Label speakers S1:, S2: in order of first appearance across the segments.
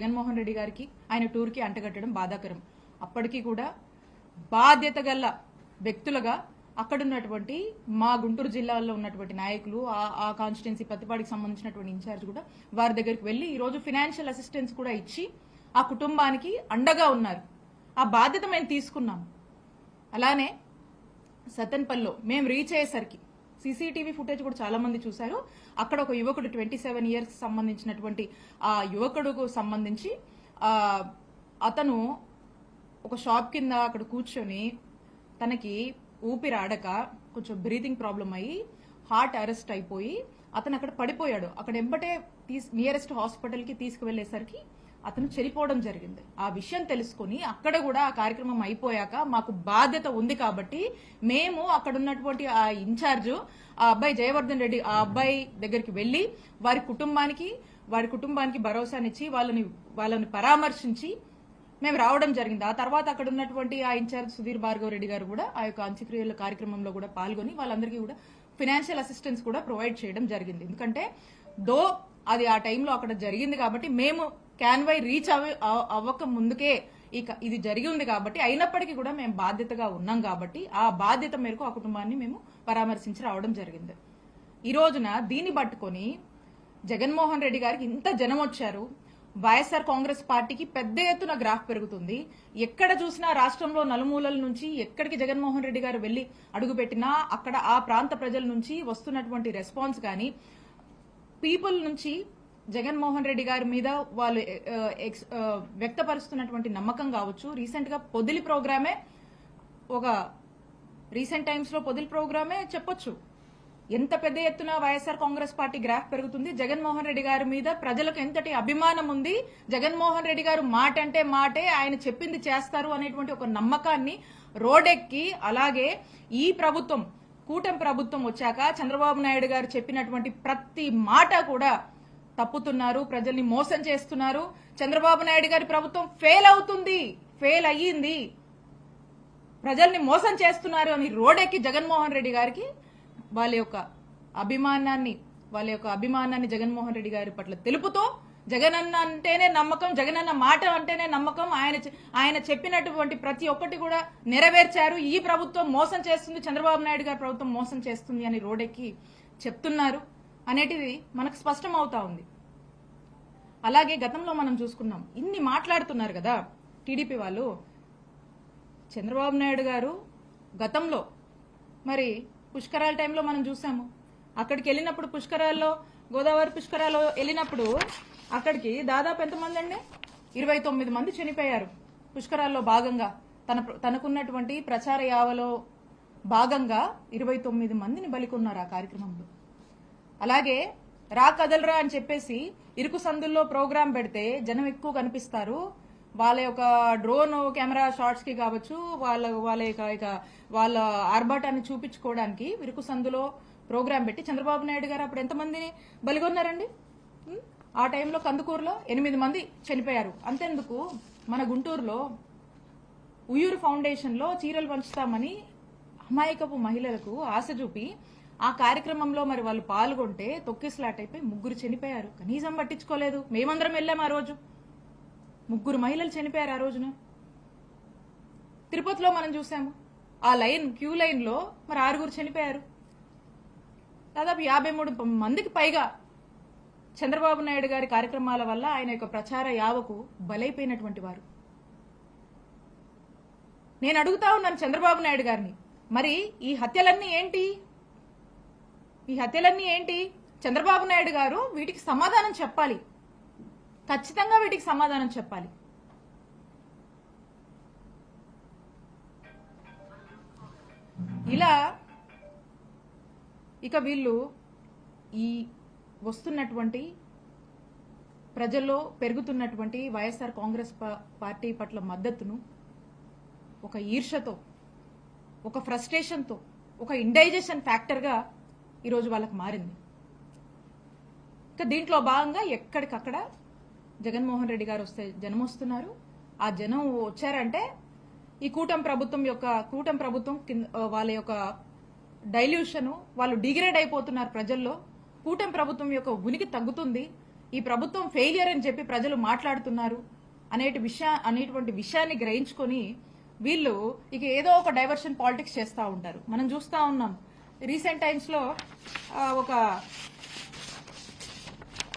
S1: జగన్మోహన్ రెడ్డి గారికి ఆయన టూర్కి అంటగట్టడం బాధాకరం. అప్పటికీ కూడా బాధ్యత గల వ్యక్తులుగా అక్కడున్నటువంటి మా గుంటూరు జిల్లాలో ఉన్నటువంటి నాయకులు ఆ- ఆ కాన్స్టిట్యున్సీ పత్తిపాడికి సంబంధించినటువంటి ఇన్ఛార్జ్ కూడా వారి దగ్గరికి వెళ్ళి ఈరోజు ఫినాన్షియల్ అసిస్టెన్స్ కూడా ఇచ్చి ఆ కుటుంబానికి అండగా ఉన్నారు. ఆ బాధ్యత మేము తీసుకున్నాం. అలానే సతన్పల్లో మేము రీచ్ అయ్యేసరికి సీసీటీవీ ఫుటేజ్ కూడా చాలా మంది చూశారు. అక్కడ ఒక యువకుడు ట్వంటీ సెవెన్ ఇయర్స్ సంబంధించినటువంటి ఆ యువకుడుకు సంబంధించి అతను ఒక షాప్ కింద అక్కడ కూర్చొని తనకి ఊపిరి ఆడక కొంచెం బ్రీతింగ్ ప్రాబ్లం అయ్యి హార్ట్ అరెస్ట్ అయిపోయి అతను అక్కడ పడిపోయాడు. అక్కడ ఎంబటే తీస్ నియరెస్ట్ హాస్పిటల్కి తీసుకువెళ్ళేసరికి అతను చనిపోవడం జరిగింది. ఆ విషయం తెలుసుకుని అక్కడ కూడా ఆ కార్యక్రమం అయిపోయాక మాకు బాధ్యత ఉంది కాబట్టి మేము అక్కడ ఉన్నటువంటి ఆ ఇన్ఛార్జ్ ఆ అబ్బాయి జయవర్ధన్ రెడ్డి ఆ అబ్బాయి దగ్గరికి వెళ్ళి వారి కుటుంబానికి వారి కుటుంబానికి భరోసానిచ్చి వాళ్ళని వాళ్ళని పరామర్శించి మేము రావడం జరిగింది. ఆ తర్వాత అక్కడ ఉన్నటువంటి ఆ ఇన్ఛార్జ్ సుధీర్ భార్గవ్ రెడ్డి గారు కూడా ఆ యొక్క అంత్యక్రియల కార్యక్రమంలో కూడా పాల్గొని వాళ్ళందరికీ కూడా ఫినాన్షియల్ అసిస్టెన్స్ కూడా ప్రొవైడ్ చేయడం జరిగింది. ఎందుకంటే దో అది ఆ టైంలో అక్కడ జరిగింది కాబట్టి మేము క్యాన్వై రీచ్ అవ అవ్వక ముందుకే ఇక ఇది జరిగి ఉంది కాబట్టి అయినప్పటికీ కూడా మేము బాధ్యతగా ఉన్నాం కాబట్టి ఆ బాధ్యత మేరకు ఆ కుటుంబాన్ని మేము పరామర్శించి రావడం జరిగింది. ఈ రోజున దీన్ని పట్టుకొని జగన్మోహన్ రెడ్డి గారికి ఇంత జనం వచ్చారు. వైఎస్ఆర్ కాంగ్రెస్ పార్టీకి పెద్ద ఎత్తున గ్రాఫ్ పెరుగుతుంది. ఎక్కడ చూసినా రాష్ట్రంలో నలుమూలల నుంచి ఎక్కడికి జగన్మోహన్ రెడ్డి గారు వెళ్ళి అడుగుపెట్టినా అక్కడ ఆ ప్రాంత ప్రజల నుంచి వస్తున్నటువంటి రెస్పాన్స్ కానీ పీపుల్ నుంచి జగన్మోహన్ రెడ్డి గారి మీద వాళ్ళు ఎక్స్- వ్యక్తపరుస్తున్నటువంటి నమ్మకం కావచ్చు. రీసెంట్గా పొదిలి ప్రోగ్రామే ఒక రీసెంట్ టైమ్స్లో పొదిలి ప్రోగ్రామే చెప్పొచ్చు. ఎంత పెద్ద ఎత్తున వైఎస్ఆర్ కాంగ్రెస్ పార్టీ గ్రాఫ్ పెరుగుతుంది. జగన్మోహన్ రెడ్డి గారి మీద ప్రజలకు ఎంతటి అభిమానం ఉంది? జగన్మోహన్ రెడ్డి గారు మాట అంటే మాటే ఆయన చెప్పింది చేస్తారు అనేటువంటి ఒక నమ్మకాన్ని రోడెక్కి అలాగే ఈ ప్రభుత్వం కూటమి ప్రభుత్వం వచ్చాక చంద్రబాబు నాయుడు గారు చెప్పినటువంటి ప్రతి మాట కూడా తప్పుతున్నారు ప్రజల్ని మోసం చేస్తున్నారు. చంద్రబాబు నాయుడు గారి ప్రభుత్వం ఫెయిల్ అవుతుంది ఫెయిల్ అయ్యింది. ప్రజల్ని మోసం చేస్తున్నారు అని రోడెక్కి జగన్మోహన్ రెడ్డి గారికి వాళ్ళ యొక్క అభిమానాన్ని వాళ్ళ యొక్క అభిమానాన్ని జగన్మోహన్ రెడ్డి గారి పట్ల తెలుపుతూ జగనన్న అంటేనే నమ్మకం జగనన్న మాట అంటేనే నమ్మకం ఆయన ఆయన చెప్పినటువంటి ప్రతి ఒక్కటి కూడా నెరవేర్చారు. ఈ ప్రభుత్వం మోసం చేస్తుంది చంద్రబాబు నాయుడు గారి ప్రభుత్వం మోసం చేస్తుంది అని రోడెక్కి చెప్తున్నారు. అనేటివి మనకు స్పష్టం అవుతా ఉంది. అలాగే గతంలో మనం చూసుకున్నాం ఇన్ని మాట్లాడుతున్నారు కదా టీడీపీ వాళ్ళు. చంద్రబాబు నాయుడు గారు గతంలో మరి పుష్కరాల టైంలో మనం చూసాము. అక్కడికి వెళ్ళినప్పుడు పుష్కరాల్లో గోదావరి పుష్కరాలు వెళ్ళినప్పుడు అక్కడికి దాదాపు ఎంతమంది అండి ఇరవై తొమ్మిది మంది చనిపోయారు. పుష్కరాల్లో భాగంగా తన తనకున్నటువంటి ప్రచార యావలో భాగంగా ఇరవై తొమ్మిది మందిని బలికొన్నారు ఆ కార్యక్రమంలో. అలాగే రా కదలరా అని చెప్పేసి ఇరుకు సందుల్లో ప్రోగ్రాం పెడితే జనం ఎక్కువ కనిపిస్తారు. వాళ్ళ యొక్క డ్రోన్ కెమెరా షాట్స్కి కావచ్చు వాళ్ళ వాళ్ళ యొక్క ఇక వాళ్ళ ఆర్భాటాన్ని చూపించుకోవడానికి ఇరుకు సందులో ప్రోగ్రాం పెట్టి చంద్రబాబు నాయుడు గారు అప్పుడు ఎంతమందిని బలిగొన్నారండి? ఆ టైంలో కందుకూరులో ఎనిమిది మంది చనిపోయారు. అంతెందుకు మన గుంటూరులో ఉయ్యూరు ఫౌండేషన్లో చీరలు పంచుతామని అమాయకపు మహిళలకు ఆశ చూపి ఆ కార్యక్రమంలో మరి వాళ్ళు పాల్గొంటే తొక్కిసలాట్ అయిపోయి ముగ్గురు చనిపోయారు. కనీసం పట్టించుకోలేదు. మేమందరం వెళ్ళాం ఆ రోజు. ముగ్గురు మహిళలు చనిపోయారు ఆ రోజున. తిరుపతిలో మనం చూసాము ఆ లైన్ క్యూ లైన్లో మరి ఆరుగురు చనిపోయారు. దాదాపు యాభై మూడు మందికి పైగా చంద్రబాబు నాయుడు గారి కార్యక్రమాల వల్ల ఆయన యొక్క ప్రచార యావకు బలైపోయినటువంటి వారు. నేను అడుగుతా ఉన్నాను చంద్రబాబు నాయుడు గారిని. మరి ఈ హత్యలన్నీ ఏంటి? ఈ హత్యలన్నీ ఏంటి? చంద్రబాబు నాయుడు గారు వీటికి సమాధానం చెప్పాలి. ఖచ్చితంగా వీటికి సమాధానం చెప్పాలి. ఇలా ఇక వీళ్ళు ఈ వస్తున్నటువంటి ప్రజల్లో పెరుగుతున్నటువంటి వైఎస్ఆర్ కాంగ్రెస్ పార్టీ పట్ల మద్దతును ఒక ఈర్షతో ఒక ఫ్రస్ట్రేషన్తో ఒక ఇండైజెషన్ ఫ్యాక్టర్గా ఈరోజు వాళ్ళకి మారింది. ఇంకా దీంట్లో భాగంగా ఎక్కడికక్కడ జగన్మోహన్ రెడ్డి గారు వస్తే జనం వస్తున్నారు. ఆ జనం వచ్చారంటే ఈ కూటమి ప్రభుత్వం యొక్క కూటమి ప్రభుత్వం కింద వాళ్ళ యొక్క డైల్యూషన్ వాళ్ళు డిగ్రేడ్ అయిపోతున్నారు ప్రజల్లో. కూటమి ప్రభుత్వం యొక్క ఉనికి తగ్గుతుంది. ఈ ప్రభుత్వం ఫెయిలియర్ అని చెప్పి ప్రజలు మాట్లాడుతున్నారు అనేటి విషయా అనేటువంటి విషయాన్ని గ్రహించుకొని వీళ్ళు ఇక ఏదో ఒక డైవర్షన్ పాలిటిక్స్ చేస్తూ ఉంటారు. మనం చూస్తూ ఉన్నాం. రీసెంట్ టైమ్స్లో ఒక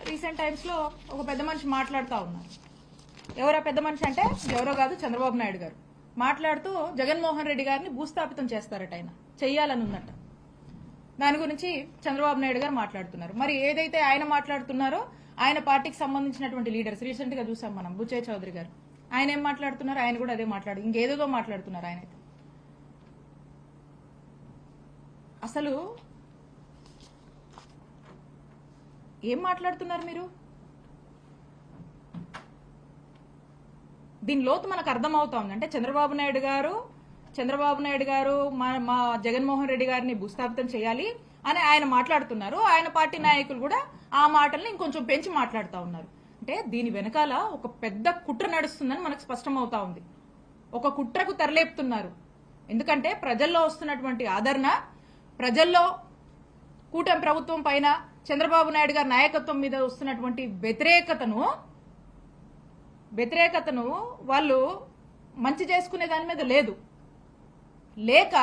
S1: రీసెంట్ టైమ్స్లో ఒక పెద్ద మనిషి మాట్లాడుతూ ఉన్నారు. ఎవరో పెద్ద మనిషి అంటే ఎవరో కాదు చంద్రబాబు నాయుడు గారు. మాట్లాడుతూ జగన్మోహన్ రెడ్డి గారిని భూస్థాపితం చేస్తారట ఆయన. చెయ్యాలని ఉందట. దాని గురించి చంద్రబాబు నాయుడు గారు మాట్లాడుతున్నారు. మరి ఏదైతే ఆయన మాట్లాడుతున్నారో ఆయన పార్టీకి సంబంధించినటువంటి లీడర్స్ రీసెంట్గా చూసాం మనం బుచ్చయ్య చౌదరి గారు. ఆయన ఏం మాట్లాడుతున్నారు? ఆయన కూడా అదే మాట్లాడు ఇంకేదేదో మాట్లాడుతున్నారు ఆయన అయితే అసలు ఏం మాట్లాడుతున్నారు మీరు? దీని లోతు మనకు అర్థమవుతోంది. అంటే చంద్రబాబు నాయుడు గారు చంద్రబాబు నాయుడు గారు మా మా జగన్మోహన్ రెడ్డి గారిని భూస్థాపితం చేయాలి అని ఆయన మాట్లాడుతున్నారు. ఆయన పార్టీ నాయకులు కూడా ఆ మాటల్ని ఇంకొంచెం పెంచి మాట్లాడుతూ ఉన్నారు. అంటే దీని వెనకాల ఒక పెద్ద కుట్ర నడుస్తుందని మనకు స్పష్టమవుతా ఉంది. ఒక కుట్రకు తెరలేపుతున్నారు. ఎందుకంటే ప్రజల్లో వస్తున్నటువంటి ఆదరణ ప్రజల్లో కూటమి ప్రభుత్వం పైన చంద్రబాబు నాయుడు గారి నాయకత్వం మీద వస్తున్నటువంటి వ్యతిరేకతను వ్యతిరేకతను వాళ్ళు మంచి చేసుకునే దాని మీద లేదు. లేక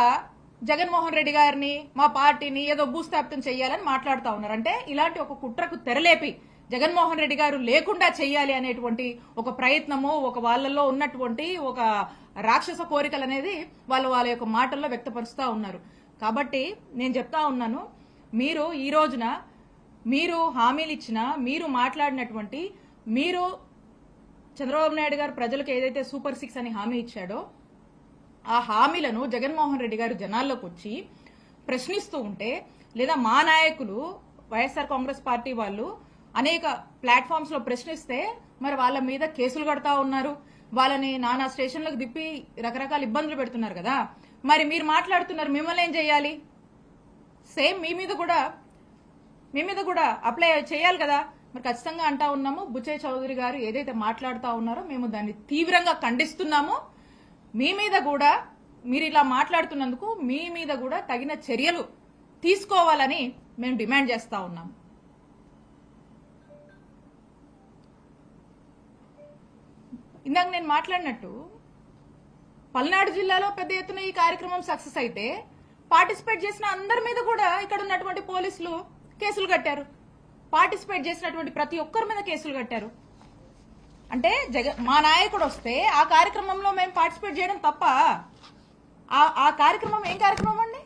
S1: జగన్మోహన్ రెడ్డి గారిని మా పార్టీని ఏదో భూస్థాపితం చేయాలని మాట్లాడుతూ ఉన్నారు. అంటే ఇలాంటి ఒక కుట్రకు తెరలేపి జగన్మోహన్ రెడ్డి గారు లేకుండా చేయాలి అనేటువంటి ఒక ప్రయత్నము ఒక వాళ్ళల్లో ఉన్నటువంటి ఒక రాక్షస కోరికలు అనేది వాళ్ళు వాళ్ళ యొక్క మాటల్లో వ్యక్తపరుస్తూ ఉన్నారు. కాబట్టి నేను చెప్తా ఉన్నాను మీరు ఈ రోజున మీరు హామీలు ఇచ్చిన మీరు మాట్లాడినటువంటి మీరు చంద్రబాబు నాయుడు గారు ప్రజలకు ఏదైతే సూపర్ సిక్స్ అని హామీ ఇచ్చాడో ఆ హామీలను జగన్మోహన్ రెడ్డి గారు జనాల్లోకి వచ్చి ప్రశ్నిస్తూ ఉంటే లేదా మా నాయకులు వైఎస్ఆర్ కాంగ్రెస్ పార్టీ వాళ్ళు అనేక ప్లాట్ఫామ్స్లో ప్రశ్నిస్తే మరి వాళ్ళ మీద కేసులు కడతా ఉన్నారు. వాళ్ళని నానా స్టేషన్లకు దిప్పి రకరకాల ఇబ్బందులు పెడుతున్నారు కదా. మరి మీరు మాట్లాడుతున్నారు మిమ్మల్ని ఏం చేయాలి? సేమ్ మీ మీద కూడా మీ మీద కూడా అప్లై చేయాలి కదా? మరి ఖచ్చితంగా అంటా ఉన్నాము బుచ్చయ్య చౌదరి గారు ఏదైతే మాట్లాడుతూ ఉన్నారో మేము దాన్ని తీవ్రంగా ఖండిస్తున్నాము. మీ మీద కూడా మీరు ఇలా మాట్లాడుతున్నందుకు మీ మీద కూడా తగిన చర్యలు తీసుకోవాలని మేము డిమాండ్ చేస్తా ఉన్నాము. ఇందాక నేను మాట్లాడినట్టు పల్నాడు జిల్లాలో పెద్ద ఎత్తున ఈ కార్యక్రమం సక్సెస్ అయితే పార్టిసిపేట్ చేసిన అందరి మీద కూడా ఇక్కడ ఉన్నటువంటి పోలీసులు కేసులు కట్టారు. పార్టిసిపేట్ చేసినటువంటి ప్రతి ఒక్కరి మీద కేసులు కట్టారు. అంటే జగ మా నాయకుడు వస్తే ఆ కార్యక్రమంలో మేము పార్టిసిపేట్ చేయడం తప్ప ఆ కార్యక్రమం ఏం కార్యక్రమం అండి?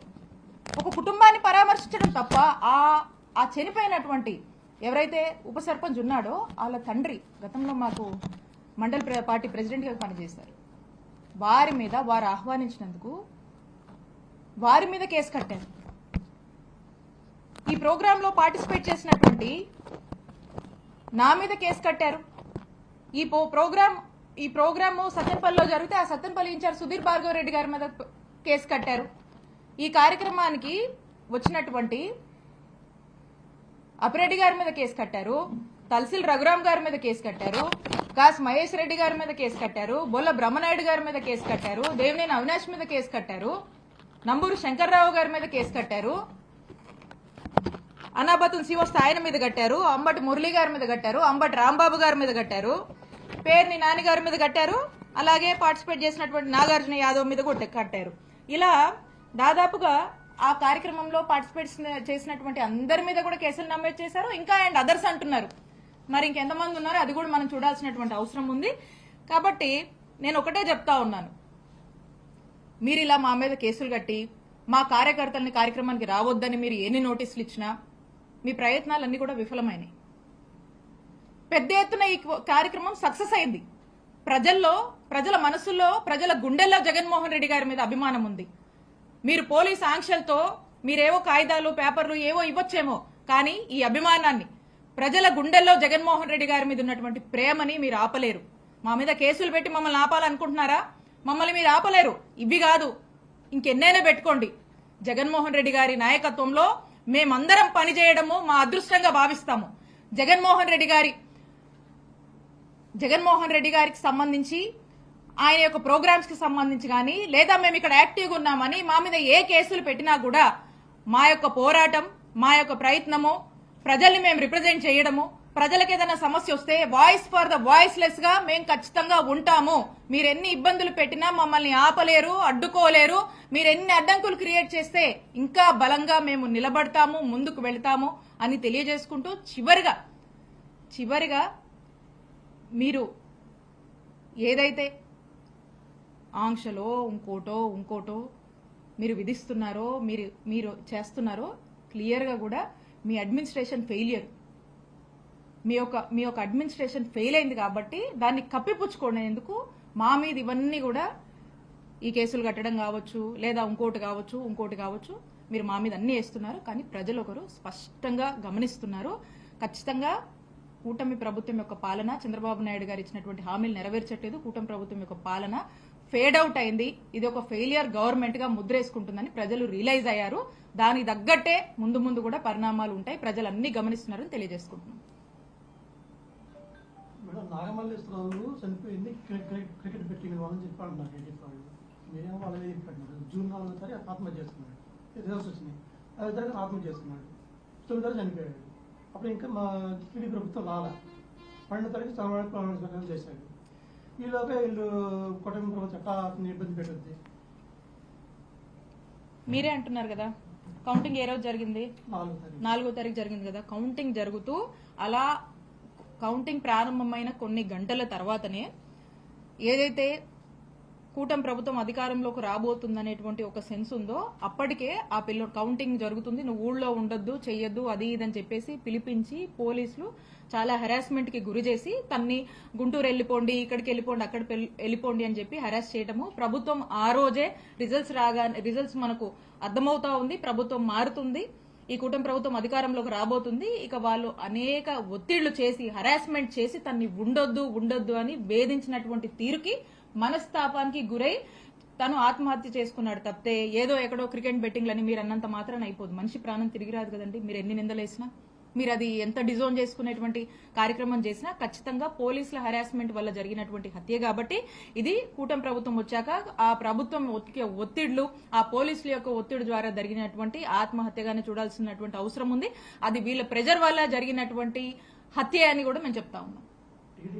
S1: ఒక కుటుంబాన్ని పరామర్శించడం తప్ప ఆ ఆ చనిపోయినటువంటి ఎవరైతే ఉప సర్పంచ్ ఉన్నాడో వాళ్ళ తండ్రి గతంలో మాకు మండల్ ప్ర- పార్టీ ప్రెసిడెంట్గా పనిచేశారు. వారి మీద వారు ఆహ్వానించినందుకు వారి మీద కేసు కట్టారు ఈ ప్రోగ్రాంలో పార్టిసిపేట్ చేసినటువంటి నా మీద కేసు కట్టారు. ఈ పో- ప్రోగ్రామ్ ఈ ప్రోగ్రాము సత్యనపల్లిలో జరిగితే ఆ సత్యనపల్లి ఇన్ఛార్జ్ సుధీర్ భార్గవ రెడ్డి గారి మీద కేసు కట్టారు. ఈ కార్యక్రమానికి వచ్చినటువంటి అపిరెడ్డి గారి మీద కేసు కట్టారు. తలసిల్ రఘురామ్ గారి మీద కేసు కట్టారు. కాస్ మహేష్ రెడ్డి గారి మీద కేసు కట్టారు బొల్ల బ్రహ్మనాయుడు గారి మీద కేసు కట్టారు దేవినేని అవినాష్ మీద కేసు కట్టారు నంబూరు శంకర్రావు గారి మీద కేసు కట్టారు అనాబతున్ శివస్థ ఆయన మీద కట్టారు అంబటి మురళి గారి మీద కట్టారు అంబటి రాంబాబు గారి మీద కట్టారు పేరుని నాని గారి మీద కట్టారు అలాగే పార్టిసిపేట్ చేసినటువంటి నాగార్జున యాదవ్ మీద కూడా కట్టారు. ఇలా దాదాపుగా ఆ కార్యక్రమంలో పార్టిసిపేట్ చేసినటువంటి అందరి మీద కూడా కేసులు నమోదు చేశారు ఇంకా అండ్ అదర్స్ అంటున్నారు. మరి ఇంకెంతమంది ఉన్నారో అది కూడా మనం చూడాల్సినటువంటి అవసరం ఉంది. కాబట్టి నేను ఒకటే చెప్తా ఉన్నాను. మీరు ఇలా మా మీద కేసులు కట్టి మా కార్యకర్తల్ని కార్యక్రమానికి రావద్దని మీరు ఎన్ని నోటీసులు ఇచ్చినా మీ ప్రయత్నాలన్నీ కూడా విఫలమైనాయి. పెద్ద ఎత్తున ఈ కార్యక్రమం సక్సెస్ అయింది. ప్రజల్లో ప్రజల మనసుల్లో ప్రజల గుండెల్లో జగన్మోహన్ రెడ్డి గారి మీద అభిమానం ఉంది. మీరు పోలీస్ ఆంక్షలతో మీరేవో కాగితాలు పేపర్లు ఏవో ఇవ్వచ్చేమో కానీ ఈ అభిమానాన్ని ప్రజల గుండెల్లో జగన్మోహన్ రెడ్డి గారి మీద ఉన్నటువంటి ప్రేమని మీరు ఆపలేరు. మా మీద కేసులు పెట్టి మమ్మల్ని ఆపాలనుకుంటున్నారా? మమ్మల్ని మీరు ఆపలేరు. ఇవి కాదు. ఇంకెన్నైనా పెట్టుకోండి. జగన్మోహన్ రెడ్డి గారి నాయకత్వంలో మేమందరం పనిచేయడము మా అదృష్టంగా భావిస్తాము. జగన్మోహన్ రెడ్డి గారి జగన్మోహన్ రెడ్డి గారికి సంబంధించి ఆయన యొక్క ప్రోగ్రామ్స్కి సంబంధించి కానీ లేదా మేము ఇక్కడ యాక్టివ్గా ఉన్నామని మా మీద ఏ కేసులు పెట్టినా కూడా మా యొక్క పోరాటం మా యొక్క ప్రయత్నము ప్రజల్ని మేము రిప్రజెంట్ చేయడము ప్రజలకు ఏదైనా సమస్య వస్తే వాయిస్ ఫర్ ద వాయిస్ లెస్గా మేము ఖచ్చితంగా ఉంటాము. మీరు ఎన్ని ఇబ్బందులు పెట్టినా మమ్మల్ని ఆపలేరు అడ్డుకోలేరు. మీరు ఎన్ని అడ్డంకులు క్రియేట్ చేస్తే ఇంకా బలంగా మేము నిలబడతాము ముందుకు వెళ్తాము అని తెలియజేసుకుంటూ చివరిగా చివరిగా మీరు ఏదైతే ఆంక్షలో ఇంకోటో ఇంకోటో మీరు విధిస్తున్నారో మీరు మీరు చేస్తున్నారో క్లియర్గా కూడా మీ అడ్మినిస్ట్రేషన్ ఫెయిలియర్ మీ యొక్క మీ యొక్క అడ్మినిస్ట్రేషన్ ఫెయిల్ అయింది కాబట్టి దాన్ని కప్పిపుచ్చుకునేందుకు మా మీద ఇవన్నీ కూడా ఈ కేసులు కట్టడం కావచ్చు లేదా ఇంకోటి కావచ్చు ఇంకోటి కావచ్చు మీరు మా మీద అన్ని వేస్తున్నారు. కానీ ప్రజలు ఒకరు స్పష్టంగా గమనిస్తున్నారు. ఖచ్చితంగా కూటమి ప్రభుత్వం యొక్క పాలన చంద్రబాబు నాయుడు గారు ఇచ్చినటువంటి హామీలు నెరవేర్చట్లేదు. కూటమి ప్రభుత్వం యొక్క పాలన ఫేడ్ అవుట్ అయింది. ఇది ఒక ఫెయిలియర్ గవర్నమెంట్గా ముద్రేసుకుంటుందని ప్రజలు రియలైజ్ అయ్యారు. దానికి తగ్గట్టే ముందు ముందు కూడా పరిణామాలు ఉంటాయి. ప్రజలు అన్ని గమనిస్తున్నారని తెలియజేసుకుంటున్నాం.
S2: చనిపోయింది. క్రి- క్రి- క్రికెట్ బెట్టింగ్ వాళ్ళని వాళ్ళ మీద జూన్ నాలుగో తారీఖు ఆత్మహత్య చేసుకున్నాడు. రిజల్ట్స్ వచ్చినాయి. ఐదో తారీఖు ఆత్మహత్య చేసుకున్నాడు. తొమ్మిది తారీఖు చనిపోయాడు. అప్పుడు ఇంకా మా టీడీ ప్రభుత్వం రాలా. పన్నెండో తారీఖు సమావేశ ప్రమాణ స్వీకారం చేశాడు. ఈలోగా వీళ్ళు కుటుంబ ప్రభుత్వం ఎట్లా ఇబ్బంది పెట్టద్ది
S1: మీరే అంటున్నారు కదా? కౌంటింగ్ ఏ రోజు జరిగింది?
S2: నాలుగో తారీఖు.
S1: జరిగింది కదా. కౌంటింగ్ జరుగుతూ అలా కౌంటింగ్ ప్రారంభమైన కొన్ని గంటల తర్వాతనే ఏదైతే కూటమి ప్రభుత్వం అధికారంలోకి రాబోతుందనేటువంటి ఒక సెన్స్ ఉందో అప్పటికే ఆ పిల్ల కౌంటింగ్ జరుగుతుంది. నువ్వు ఊళ్ళో ఉండొద్దు చెయ్యొద్దు అది ఇది అని చెప్పేసి పిలిపించి పోలీసులు చాలా హెరాస్మెంట్కి గురి చేసి తన్ని గుంటూరు వెళ్ళిపోండి ఇక్కడికి వెళ్ళిపోండి అక్కడ వెళ్ళిపోండి అని చెప్పి హెరాస్ చేయటము. ప్రభుత్వం ఆ రోజే రిజల్ట్స్ రాగా రిజల్ట్స్ మనకు అర్థమవుతా ఉంది ప్రభుత్వం మారుతుంది. ఈ కూటమి ప్రభుత్వం అధికారంలోకి రాబోతుంది. ఇక వాళ్ళు అనేక ఒత్తిళ్ళు చేసి హరాస్మెంట్ చేసి తన్ని ఉండొద్దు ఉండొద్దు అని వేధించినటువంటి తీరుకి మనస్తాపానికి గురై తను ఆత్మహత్య చేసుకున్నాడు తప్పితే ఏదో ఎక్కడో క్రికెట్ బెట్టింగ్లని మీరు అన్నంత మాత్రాన అయిపోదు. మనిషి ప్రాణం తిరిగి రాదు కదండి. మీరు ఎన్ని నిందలేసినా మీరు అది ఎంత డిజోన్ చేసుకునేటువంటి కార్యక్రమం చేసినా ఖచ్చితంగా పోలీసుల హరాస్మెంట్ వల్ల జరిగినటువంటి హత్య కాబట్టి ఇది కూటమి ప్రభుత్వం వచ్చాక ఆ ప్రభుత్వం ఒత్తికే ఒత్తిళ్ళు ఆ పోలీసుల యొక్క ఒత్తిడి ద్వారా జరిగినటువంటి ఆత్మహత్యగానే చూడాల్సినటువంటి అవసరం ఉంది. అది వీళ్ళ ప్రెజర్ వల్ల జరిగినటువంటి హత్య అని కూడా మేము చెప్తా ఉన్నాం.